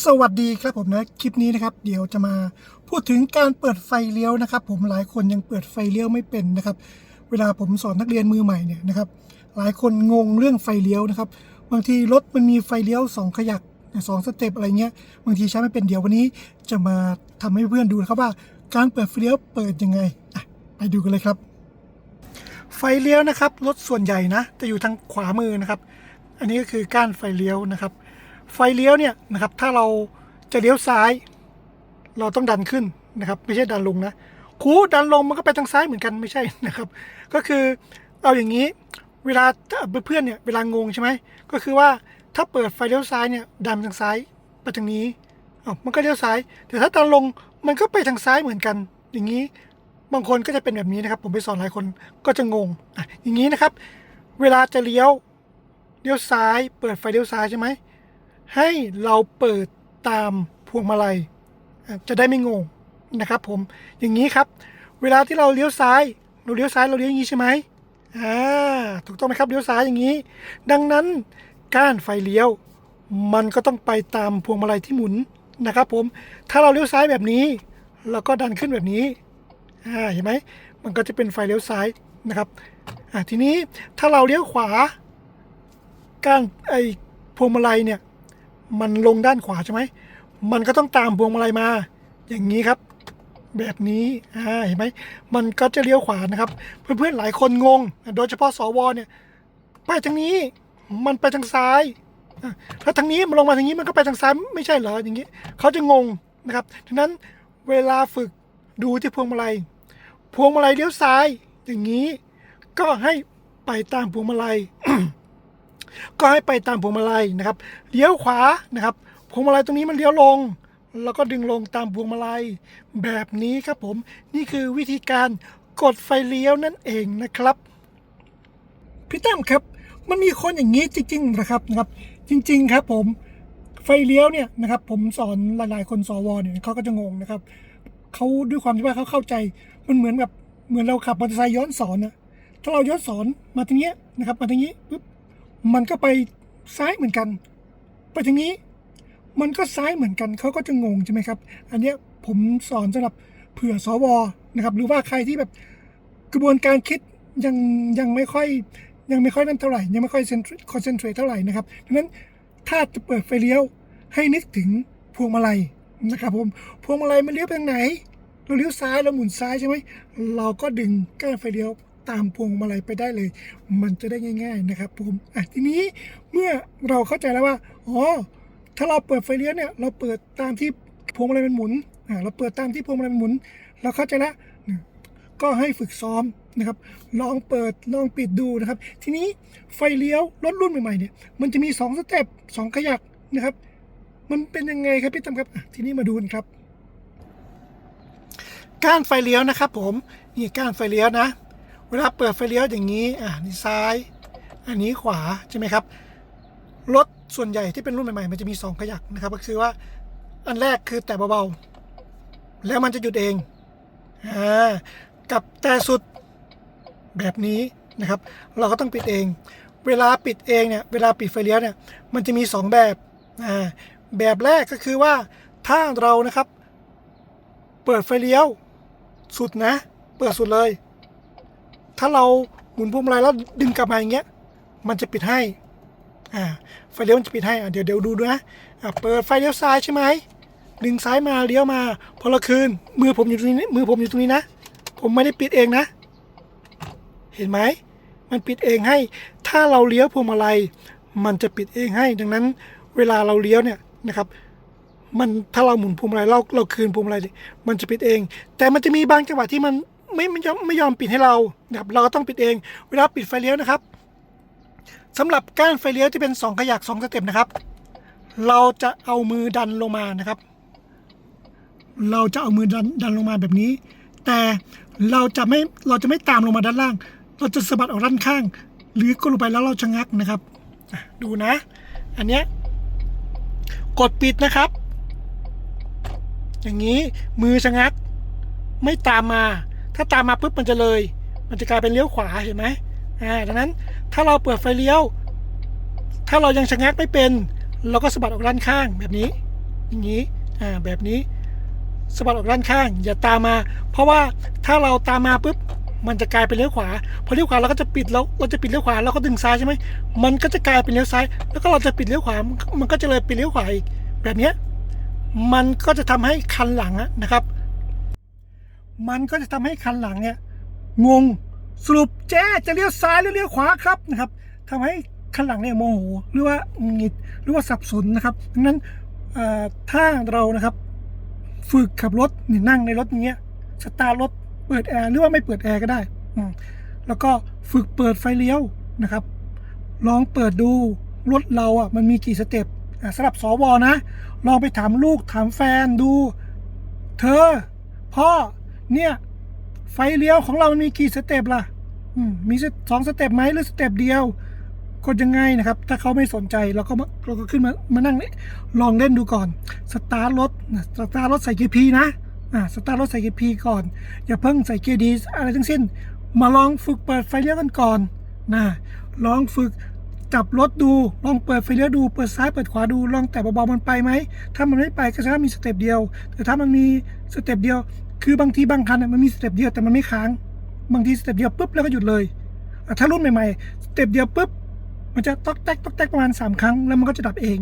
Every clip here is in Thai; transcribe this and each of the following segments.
สวัสดีครับผมนะคลิปนี้นะครับ เดี๋ยวจะมาพูดถึงการเปิดไฟเลี้ยวนะครับ ผมหลายคนยังเปิดไฟเลี้ยวไม่เป็นนะครับ เวลาผมสอนนักเรียนมือใหม่เนี่ยนะครับ หลายคนงงเรื่องไฟเลี้ยวนะครับ บางทีรถมันมีไฟเลี้ยวสองขยักสองสเต็ปอะไรเงี้ยบางทีใช้ไม่เป็นเดี๋ยววันนี้จะมาทำให้เพื่อนดูนะครับว่า การเปิดไฟเลี้ยวเปิดยังไงไปดูกันเลยครับ ไฟเลี้ยวนะครับรถส่วนใหญ่นะจะอยู่ทางขวามือนะครับ อันนี้ก็คือก้านไฟเลี้ยวนะครับ ไฟเลี้ยวเนี่ยนะครับถ้าเราจะเลี้ยวซ้าย เราต้องดันขึ้นนะครับ ไม่ใช่ดันลงนะคูดันลงมันก็ไปทางซ้ายเหมือนกันไม่ใช่นะครับ ก็คือเอาอย่างนี้เวลาเพื่อนเนี่ยเวลางงใช่ไหมก็คือว่าถ้าเปิดไฟเลี้ยวซ้ายเนี่ยดันทางซ้ายไปทางนี้อ๋อมันก็เลี้ยวซ้าย แต่ถ้าดันลงมันก็ไปทางซ้ายเหมือนกัน อย่างนี้บางคนก็จะเป็นแบบนี้นะครับ ผมไปสอนหลายคนก็จะงงอะอย่างนี้นะครับ เวลาจะเลี้ยวเลี้ยวซ้าย เปิดไฟเลี้ยวซ้ายใช่ไหม ให้เราเปิดตามพวงมาลัย จะได้ไม่งงนะครับผมอย่างนี้ครับ เวลาที่เราเลี้ยวซ้ายเราเลี้ยวซ้ายเราเลี้ยวอย่างนี้ใช่ไหมอ่าถูกต้องไหมครับเลี้ยวซ้ายอย่างนี้ ดังนั้นก้านไฟเลี้ยว มันก็ต้องไปตามพวงมาลัยที่หมุนนะครับ ผมถ้าเราเลี้ยวซ้ายแบบนี้เราก็ดันขึ้นแบบนี้อ่าเห็นไหมมันก็จะเป็นไฟเลี้ยวซ้ายนะครับอ่าทีนี้ถ้าเราเลี้ยวขวาก้านไอพวงมาลัยเนี่ย มันลงด้านขวาใช่ไหม มันก็ต้องตามพวงมาลัยมา อย่างนี้ครับ แบบนี้อ่าเห็นไหมมันก็จะเลี้ยวขวานะครับ เพื่อนๆหลายคนงง โดยเฉพาะสวเนี่ย ไปทางนี้มันไปทางซ้ายอะถ้าทางนี้มันลงมาทางนี้มันก็ไปทางซ้ายไม่ใช่เหรออย่างนี้เขาจะงงนะครับดังนั้นเวลาฝึกดูที่พวงมาลัย พวงมาลัยเลี้ยวซ้าย อย่างนี้ ก็ให้ไปตามพวงมาลัย ก็ให้ไปตามพวงมาลัยนะครับเลี้ยวขวานะครับพวงมาลัยตรงนี้มันเลี้ยวลง แล้วก็ดึงลงตามพวงมาลัยแบบนี้ครับผมนี่คือวิธีการกดไฟเลี้ยวนั่นเองนะครับพี่ตั้มครับมันมีคนอย่างนี้จริงๆนะครับนะครับ จริง ๆ ครับผมไฟเลี้ยวเนี่ยนะครับ ผมสอนหลายๆคนสวเนี่ยเขาก็จะงงนะครับเขาด้วยความที่ว่าเขาเข้าใจมันเหมือนกับเหมือนเราขับมอเตอร์ไซค์ย้อนสอนนะถ้าเราย้อนสอนมาทางนี้นะครับ มาทางนี้ปุ๊บ มันก็ไปซ้ายเหมือนกัน ไปทางนี้ มันก็ซ้ายเหมือนกันเขาก็จะงงใช่ไหมครับ อันนี้ผมสอนสำหรับเผื่อสวนะครับหรือว่าใครที่แบบกระบวนการคิดยังยังไม่ค่อยยังไม่ค่อยนั่นเท่าไหร่ ยังไม่ค่อยคอนเซนเทรตเท่าไหร่นะครับดังนั้นถ้าจะเปิดไฟเลี้ยวให้นึกถึงพวงมาลัยนะครับผมพวงมาลัยมันเลี้ยวไปทางไหน เราเลี้ยวซ้ายเราหมุนซ้ายใช่ไหมเราก็ดึงก้านไฟเลี้ยว ตามพวงมาลัยไปได้เลย มันจะได้ง่าย ๆนะครับผมอะทีนี้เมื่อเราเข้าใจแล้วว่าอ๋อถ้าเราเปิดไฟเลี้ยวเนี่ยเราเปิดตามที่พวงมาลัยมันหมุนอ่าเราเปิดตามที่พวงมาลัยมันหมุน เราเข้าใจแล้วก็ให้ฝึกซ้อมนะครับ ลองเปิดลองปิดดูนะครับ ทีนี้ไฟเลี้ยวรถรุ่นใหม่ๆเนี่ยมันจะมีสองสเต็ปสองขยักนะครับ มันเป็นยังไงครับพี่ตั้มครับทีนี้มาดูกันครับก้านไฟเลี้ยวนะครับผมนี่ก้านไฟเลี้ยวนะ เวลาเปิดไฟเลี้ยวอย่างนี้ อ่านี่ซ้าย อันนี้ขวาใช่ไหมครับรถส่วนใหญ่ที่เป็นรุ่นใหม่ๆ มันจะมี 2 ขยักนะครับ ก็คือว่าอันแรกคือแต่เบาๆ แล้วมันจะหยุดเองอ่ากับแต่สุดแบบนี้นะครับ เราก็ต้องปิดเอง เวลาปิดเองเนี่ยเวลาปิดไฟเลี้ยวเนี่ยมันจะมี 2 แบบอ่าแบบแรกก็คือว่าถ้าเรานะครับ เปิดไฟเลี้ยวสุดนะ เปิดสุดเลย ถ้าเราหมุนพวงมาลัยแล้วดึงกลับมาอย่างเงี้ย มันจะปิดให้ อ่า ไฟเลี้ยวมันจะปิดให้ อะเดี๋ยวเดี๋ยวดูด้วยนะ อ่าเปิดไฟเลี้ยวซ้ายใช่ไหม ดึงซ้ายมาเลี้ยวมา พอเราคืน มือผมอยู่ตรงนี้ มือผมอยู่ตรงนี้นะ ผมไม่ได้ปิดเองนะ เห็นไหม มันปิดเองให้ ถ้าเราเลี้ยวพวงมาลัย มันจะปิดเองให้ ดังนั้น เวลาเราเลี้ยวเนี่ยนะครับมันถ้าเราหมุนพวงมาลัยเราเราคืนพวงมาลัยเนี่ยมันจะปิดเอง แต่มันจะมีบางจังหวะที่มัน ไม่ไม่ยอมไม่ยอมปิดให้เรานะครับเราก็ต้องปิดเอง เวลาปิดไฟเลี้ยวนะครับสำหรับก้านไฟเลี้ยวที่เป็นสองขยักสองสเต็ปนะครับ เราจะเอามือดันลงมานะครับ เราจะเอามือดันดันลงมาแบบนี้ แต่เราจะไม่เราจะไม่ตามลงมาด้านล่าง เราจะสะบัดออกด้านข้าง หรือกดลงไปแล้วเราชะงักนะครับดูนะ อันเนี้ยกดปิดนะครับ อย่างนี้มือชะงัก ไม่ตามมา ถ้าตามมาปุ๊บมันจะเลย มันจะกลายเป็นเลี้ยวขวาเห็นไหมอ่าดังนั้นถ้าเราเปิดไฟเลี้ยว ถ้าเรายังชะงักไม่เป็น เราก็สะบัดออกด้านข้างแบบนี้ อย่างนี้อ่าแบบนี้สะบัดออกด้านข้าง อย่าตามมา เพราะว่าถ้าเราตามมาปุ๊บมันจะกลายเป็นเลี้ยวขวา พอเลี้ยวขวาเราก็จะปิดแล้วเราจะปิดเลี้ยวขวาเราก็ดึงซ้ายใช่ไหมมันก็จะกลายเป็นเลี้ยวซ้าย แล้วก็เราจะปิดเลี้ยวขวา มันก็จะเลยปิดเลี้ยวขวาอีกแบบนี้มันก็จะทำให้คันหลังนะครับ มันก็จะทำให้คันหลังเนี่ยงงสรุปแจ้จะเลี้ยวซ้ายหรือเลี้ยวขวาครับนะครับทำให้คันหลังเนี่ยโมโหหรือว่าหงิดหรือว่าสับสนนะครับดังนั้นถ้าเรานะครับ ฝึกขับรถนั่งในรถอย่างเงี้ยสตาร์รถเปิดแอร์หรือว่าไม่เปิดแอร์ก็ได้อืแล้วก็ฝึกเปิดไฟเลี้ยวนะครับ ลองเปิดดูรถเราอะมันมีกี่สเต็ปสำหรับสวนะ ลองไปถามลูกถามแฟนดู เธอ พ่อ เนี่ย ไฟเลี้ยวของเรามันมีกี่สเต็ปล่ะมีสองสเต็ปไหมหรือสเต็ปเดียวกดยังไงนะครับ ถ้าเขาไม่สนใจเราก็เราก็ขึ้นมามานั่งลองเล่นดูก่อน สตาร์ทรถนะสตาร์ทรถใส่เกียร์พีนะอ่าสตาร์ทรถใส่เกียร์พีก่อน อย่าเพิ่งใส่เกียร์ดีอะไรทั้งสิ้น มาลองฝึกเปิดไฟเลี้ยวกันก่อนนะลองฝึกจับรถดูลองเปิดไฟเลี้ยวดูเปิดซ้ายเปิดขวาดูลองแต่เบาๆมันไปไหมถ้ามันไม่ไปก็แสดงมีสเต็ปเดียว แต่ถ้ามันมีสเต็ปเดียว คือบางทีบางคันมันมีสเต็ปเดียวแต่มันไม่ค้าง บางทีสเต็ปเดียวปุ๊บแล้วก็หยุดเลยถ้ารุ่นใหม่ๆสเต็ปเดียวปุ๊บมันจะต๊อกแตกต๊อกแตกประมาณสามครั้งแล้วมันก็จะดับเอง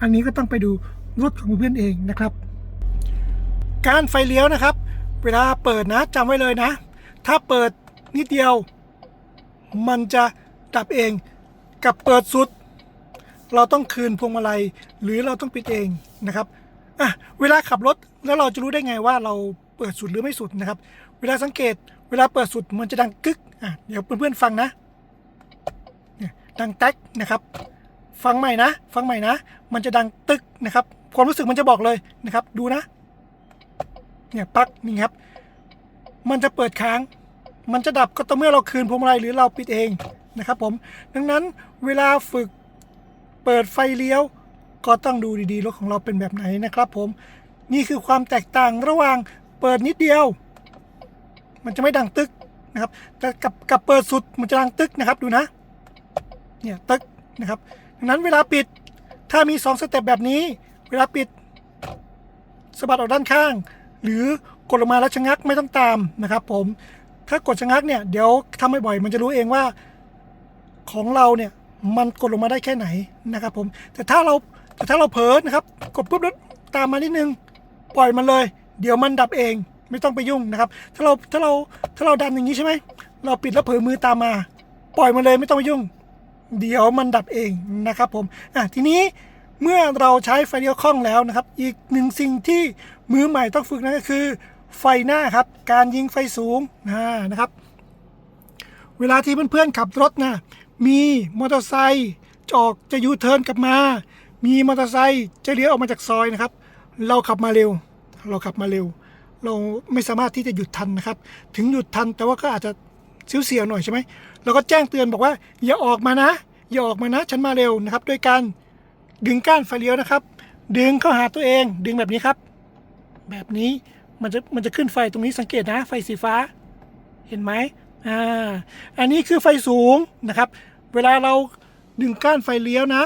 อันนี้ก็ต้องไปดูรถของเพื่อนเองนะครับ การไฟเลี้ยวนะครับ เวลาเปิดนะจำไว้เลยนะ ถ้าเปิดนิดเดียว มันจะดับเองกับเปิดสุด เราต้องคืนพวงมาลัยหรือเราต้องปิดเองนะครับ อะเวลาขับรถแล้วเราจะรู้ได้ไงว่าเราเปิดสุดหรือไม่สุดนะครับ เวลาสังเกตเวลาเปิดสุดมันจะดังกึกอะเดี๋ยวเพื่อนๆฟังนะเนี่ยดังแต๊กนะครับ ฟังใหม่นะ ฟังใหม่นะ มันจะดังตึกนะครับ ความรู้สึกมันจะบอกเลยนะครับ ดูนะ เนี่ยปลั๊กนี่ครับ มันจะเปิดค้าง มันจะดับก็ต่อเมื่อเราคืนพวงมาลัยหรือเราปิดเองนะครับผม ดังนั้นเวลาฝึกเปิดไฟเลี้ยว ก็ต้องดูดีๆรถของเราเป็นแบบไหนนะครับ ผมนี่คือความแตกต่างระหว่างเปิดนิดเดียว มันจะไม่ดังตึกนะครับแต่กับกับเปิดสุดมันจะดังตึกนะครับดูนะเนี่ยตึกนะครับดังนั้นเวลาปิดถ้ามี 2 สเต็ปแบบนี้ เวลาปิดสะบัดออกด้านข้าง หรือกดลงมาแล้วชะงักไม่ต้องตามนะครับ ผมถ้ากดชะงักเนี่ยเดี๋ยวทำบ่อยๆมันจะรู้เองว่าของเราเนี่ยมันกดลงมาได้แค่ไหนนะครับผมแต่ถ้าเรา แต่ถ้าเราเผลอนะครับ กดปุ๊บแล้วตามมานิดนึง ปล่อยมันเลย เดี๋ยวมันดับเองไม่ต้องไปยุ่งนะครับ ถ้าเราถ้าเราถ้าเราดันอย่างนี้ใช่ไหมเราปิดแล้วเผลอมือตามมา ปล่อยมันเลยไม่ต้องไปยุ่ง เดี๋ยวมันดับเองนะครับผมอะทีนี้เมื่อเราใช้ไฟเลี้ยวคล่องแล้วนะครับ อีกหนึ่งสิ่งที่มือใหม่ต้องฝึกนั่นก็คือ ไฟหน้าครับ การยิงไฟสูงนะนะครับ เวลาที่เพื่อนๆขับรถนะมีมอเตอร์ไซค์จออกจะยูเทิร์นกลับมา มีมอเตอร์ไซค์จะเลี้ยวออกมาจากซอยนะครับ เราขับมาเร็ว เราขับมาเร็ว เราไม่สามารถที่จะหยุดทันนะครับ ถึงหยุดทันแต่ว่าก็อาจจะเสียวๆหน่อยใช่ไหมเราก็แจ้งเตือนบอกว่าอย่าออกมานะ อย่าออกมานะ ฉันมาเร็วนะครับด้วยการดึงก้านไฟเลี้ยวนะครับ ดึงเข้าหาตัวเองดึงแบบนี้ครับ แบบนี้มันจะมันจะขึ้นไฟตรงนี้สังเกตนะ ไฟสีฟ้า เห็นไหมอ่าอันนี้คือไฟสูงนะครับ เวลาเราดึงก้านไฟเลี้ยวนะ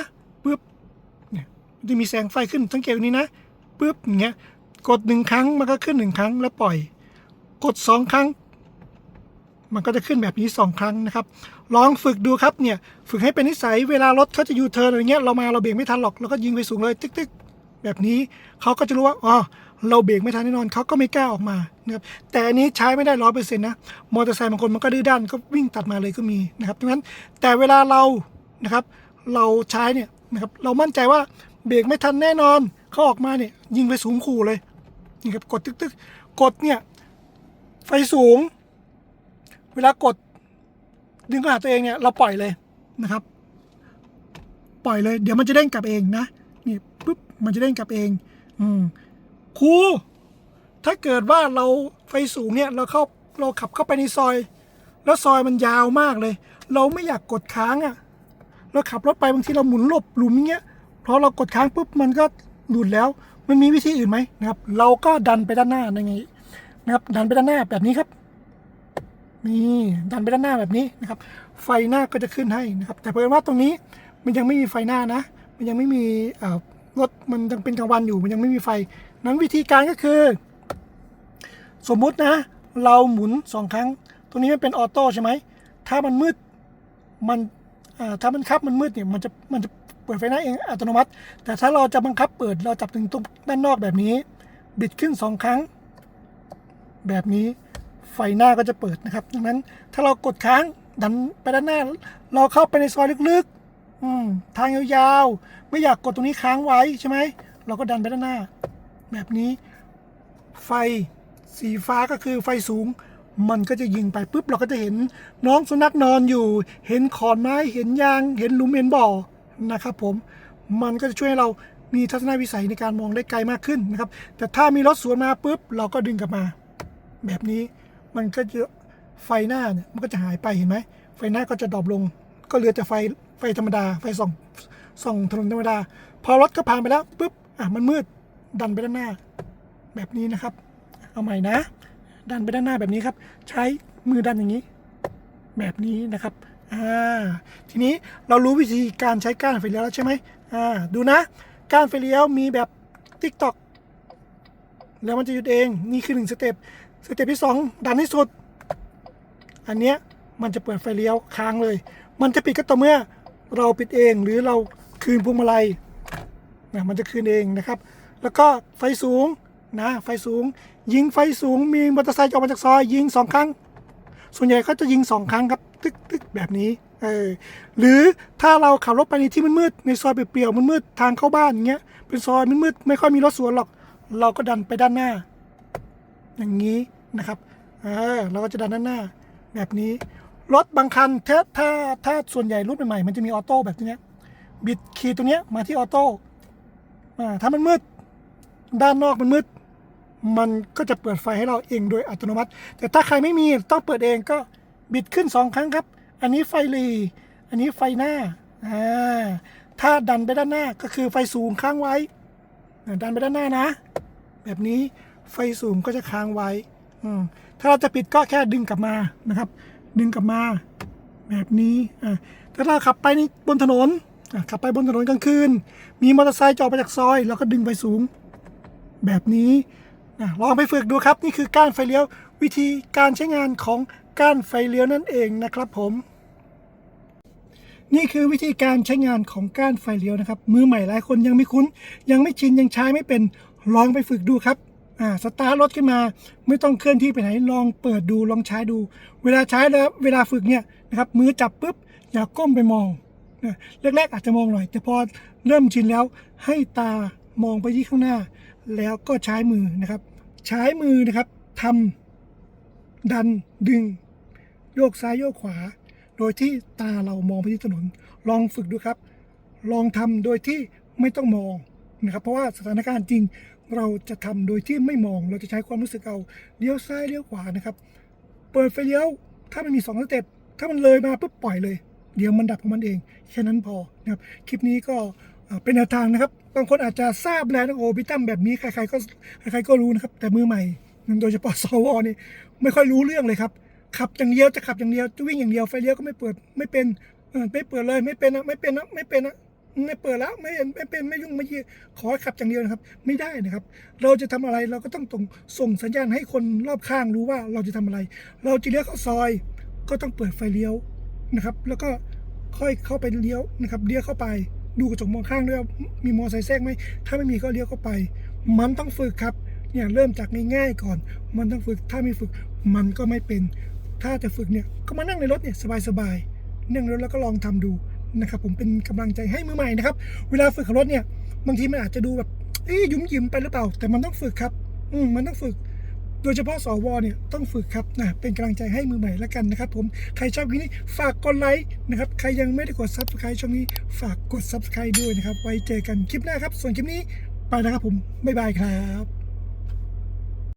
มันจะมีแสงไฟขึ้นสังเกตนี้นะปุ๊บอย่างเงี้ยกดหนึ่งครั้งมันก็ขึ้นหนึ่งครั้งแล้วปล่อย กดสองครั้ง มันก็จะขึ้นแบบนี้สองครั้งนะครับ ลองฝึกดูครับเนี่ยฝึกให้เป็นนิสัยเวลารถเขาจะยูเทิร์นอะไรเงี้ยเรามาเราเบรกไม่ทันหรอกเราก็ยิงไปสูงเลยตึ๊กตึ๊กแบบนี้เขาก็จะรู้ว่าอ๋อเราเบรกไม่ทันแน่นอนเขาก็ไม่กล้าออกมานะครับแต่อันนี้ใช้ไม่ได้ร้อยเปอร์เซ็นต์นะมอเตอร์ไซค์บางคนมันก็ดื้อด้านก็วิ่งตัดมาเลยก็มีนะครับดังนั้นแต่เวลาเรานะครับ เราใช้เนี่ยนะครับเรามั่นใจว่า เบรกไม่ทันแน่นอนเขาออกมาเนี่ย ยิงไปสูงขู่เลยนี่ครับกดตึ๊กตึ๊กกดเนี่ย ไฟสูง เวลากด ดึงเข้าหาตัวเองเนี่ย เราปล่อยเลยนะครับ ปล่อยเลย เดี๋ยวมันจะเด้งกลับเองนะนี่ปุ๊บมันจะเด้งกลับเอง อืมครูถ้าเกิดว่าเราไฟสูงเนี่ย เราเข้าเราขับเข้าไปในซอย แล้วซอยมันยาวมากเลย เราไม่อยากกดค้างอะ่ะ เราขับรถไปบางทีเราหมุนหลบหลุมเงี้ย พอเรากดค้างปุ๊บมันก็หลุดแล้ว มันมีวิธีอื่นไหมนะครับ เราก็ดันไปด้านหน้าอย่างงี้นะครับ ดันไปด้านหน้าแบบนี้ครับ นี่ดันไปด้านหน้าแบบนี้นะครับ ไฟหน้าก็จะขึ้นให้นะครับ แต่เพิ่อนว่าตรงนี้มันยังไม่มีไฟหน้านะ มันยังไม่มีรถมันยังเป็นกลางวันอยู่ มันยังไม่มีไฟ นั้นวิธีการก็คือ สมมุตินะ เราหมุนสองครั้ง ตรงนี้มันเป็นออโต้ใช่ไหม ถ้ามันมืด มันถ้ามันคับมันมืดเนี่ย มันจะ มันจะ เปิดไฟหน้าเองอัตโนมัติ แต่ถ้าเราจะบังคับเปิดเราจับถึงตรงด้านนอกแบบนี้ บิดขึ้นสองครั้ง แบบนี้ไฟหน้าก็จะเปิดนะครับ ดังนั้นถ้าเรากดค้างดันไปด้านหน้า เราเข้าไปในซอยลึกๆอืมทางยาวๆ ไม่อยากกดตรงนี้ค้างไว้ใช่ไหม เราก็ดันไปด้านหน้า แบบนี้ ไฟสีฟ้าก็คือไฟสูง มันก็จะยิงไปปุ๊บเราก็จะเห็นน้องสุนัขนอนอยู่ เห็นขอนไม้ เห็นยาง เห็นหลุมเห็นบ่อ นะครับผมมันก็จะช่วยให้เรามีทัศนวิสัยในการมองได้ไกลมากขึ้นนะครับ แต่ถ้ามีรถสวนมาปุ๊บ เราก็ดึงกลับมา แบบนี้มันก็จะไฟหน้าเนี่ยมันก็จะหายไปเห็นไหมไฟหน้าก็จะดรอปลง ก็เหลือแต่ไฟไฟธรรมดา ไฟส่องส่องถนนธรรมดา พอรถก็ผ่านไปแล้วปุ๊บอะมันมืดดันไปด้านหน้า แบบนี้นะครับ เอาใหม่นะ ดันไปด้านหน้าแบบนี้ครับ ใช้มือดันอย่างนี้ แบบนี้นะครับ อ่าทีนี้เรารู้วิธีการใช้ก้านไฟเลี้ยวแล้วใช่ไหมอ่าดูนะก้านไฟเลี้ยวมีแบบติ๊กตอกแล้วมันจะหยุดเองนี่คือหนึ่งสเต็ปสเต็ปที่สองดันให้สุด อันเนี้ยมันจะเปิดไฟเลี้ยวค้างเลย มันจะปิดก็ต่อเมื่อเราปิดเองหรือเราคืนพวงมาลัยนะมันจะคืนเองนะครับ แล้วก็ไฟสูงนะไฟสูง ยิงไฟสูงมีมอเตอร์ไซค์ออกมาจากซอยยิงสองครั้ง ส่วนใหญ่เขาจะยิงสองครั้งครับ ตึกตึกแบบนี้เออหรือถ้าเราขับรถไปในที่มืดๆในซอยเปลี่ยวๆมืดๆทางเข้าบ้านอย่างเงี้ยเป็นซอยมืดๆไม่ค่อยมีรถสวนหรอก เราก็ดันไปด้านหน้า อย่างนี้นะครับเออเราก็จะดันด้านหน้า แบบนี้รถบางคันถ้าถ้าถ้าส่วนใหญ่รุ่นใหม่ๆมันจะมีออโต้แบบนี้บิดคีย์ตัวเนี้ยมาที่ออโต้อ่าถ้ามันมืด ด้านนอกมันมืด มันก็จะเปิดไฟให้เราเองโดยอัตโนมัติ แต่ถ้าใครไม่มีต้องเปิดเองก็ บิดขึ้นสองครั้งครับ อันนี้ไฟหลี อันนี้ไฟหน้าอ่าถ้าดันไปด้านหน้าก็คือไฟสูงค้างไว้ ดันไปด้านหน้านะ แบบนี้ไฟสูงก็จะค้างไว้อืถ้าเราจะปิดก็แค่ดึงกลับมานะครับ ดึงกลับมา แบบนี้อ่าถ้าเราขับไปนี่บนถนนขับไปบนถนนกลางคืน มีมอเตอร์ไซค์จออกมาจากซอยเราก็ดึงไฟสูง แบบนี้ลองไปฝึกดูครับ นี่คือกานไฟเลี้ยววิธีการใช้งานของ ก้านไฟเลี้ยวนั่นเองนะครับผม นี่คือวิธีการใช้งานของก้านไฟเลี้ยวนะครับ มือใหม่หลายคนยังไม่คุ้น ยังไม่ชินยังใช้ไม่เป็นลองไปฝึกดูครับอ่าสตาร์ทรถขึ้นมา ไม่ต้องเคลื่อนที่ไปไหนลองเปิดดูลองใช้ดู เวลาใช้แล้วเวลาฝึกเนี่ยนะครับมือจับปุ๊บอย่าก้มไปมองนะแรกๆอาจจะมองหน่อย แต่พอเริ่มชินแล้วให้ตามองไปที่ข้างหน้า แล้วก็ใช้มือนะครับ ใช้มือนะครับทำดันดึง โยกซ้ายโยกขวา โดยที่ตาเรามองไปที่ถนน ลองฝึกดูครับ ลองทำโดยที่ไม่ต้องมองนะครับ เพราะว่าสถานการณ์จริงเราจะทำโดยที่ไม่มอง เราจะใช้ความรู้สึกเอาเลี้ยวซ้ายเลี้ยวขวานะครับ เปิดไฟเลี้ยว ถ้ามันมีสองสเต็ป ถ้ามันเลยมาปุ๊บปล่อยเลย เดี๋ยวมันดับของมันเอง แค่นั้นพอนะครับ คลิปนี้ก็เป็นแนวทางนะครับ บางคนอาจจะทราบแล้วนะโอ้พี่ตั้มแบบนี้ใครๆก็ใครๆก็รู้นะครับ แต่มือใหม่ โดยเฉพาะสวนี่ไม่ค่อยรู้เรื่องเลยครับ ขับอย่างเดียวจะขับอย่างเดียวจะวิ่งอย่างเดียวไฟเลี้ยวก็ไม่เปิดไม่เป็นไม่เปิดเลยไม่เป็นนะไม่เป็นนะไม่เป็นนะไม่เปิดแล้วไม่ไม่เป็นไม่ยุ่งไม่ยี่ขอขับอย่างเดียวนะครับ ไม่ได้นะครับ เราจะทำอะไรเราก็ต้องส่งส่งสัญญาณให้คนรอบข้างรู้ว่าเราจะทำอะไร เราจะเลี้ยวเข้าซอย ก็ต้องเปิดไฟเลี้ยวนะครับ แล้วก็ค่อยเข้าไปเลี้ยวนะครับเลี้ยวเข้าไปดูกระจกมองข้างด้วยว่ามีมอไซค์แทรกไหมถ้าไม่มีก็เลี้ยวเข้าไป มันต้องฝึกครับเนี่ยเริ่มจากง่ายๆก่อน มันต้องฝึกถ้าไม่ฝึกมันก็ไม่เป็น ถ้าจะฝึกเนี่ยก็มานั่งในรถเนี่ยสบายๆนั่งรถแล้วก็ลองทำดูนะครับผมเป็นกำลังใจให้มือใหม่นะครับ เวลาฝึกขับรถเนี่ยบางทีมันอาจจะดูแบบเอ้ยยุ่มยิ้มไปหรือเปล่า แต่มันต้องฝึกครับ อืมมันต้องฝึก โดยเฉพาะสวเนี่ยต้องฝึกครับนะเป็นกำลังใจให้มือใหม่แล้วกันนะครับ ผมใครชอบคลิปนี้ฝากกดไลค์นะครับใครยังไม่ได้กด subscribe ช่องนี้ฝากกด subscribe ด้วยนะครับ ไว้เจอกันคลิปหน้าครับ ส่วนคลิปนี้ไปแล้วครับผมบ๊ายบายครับ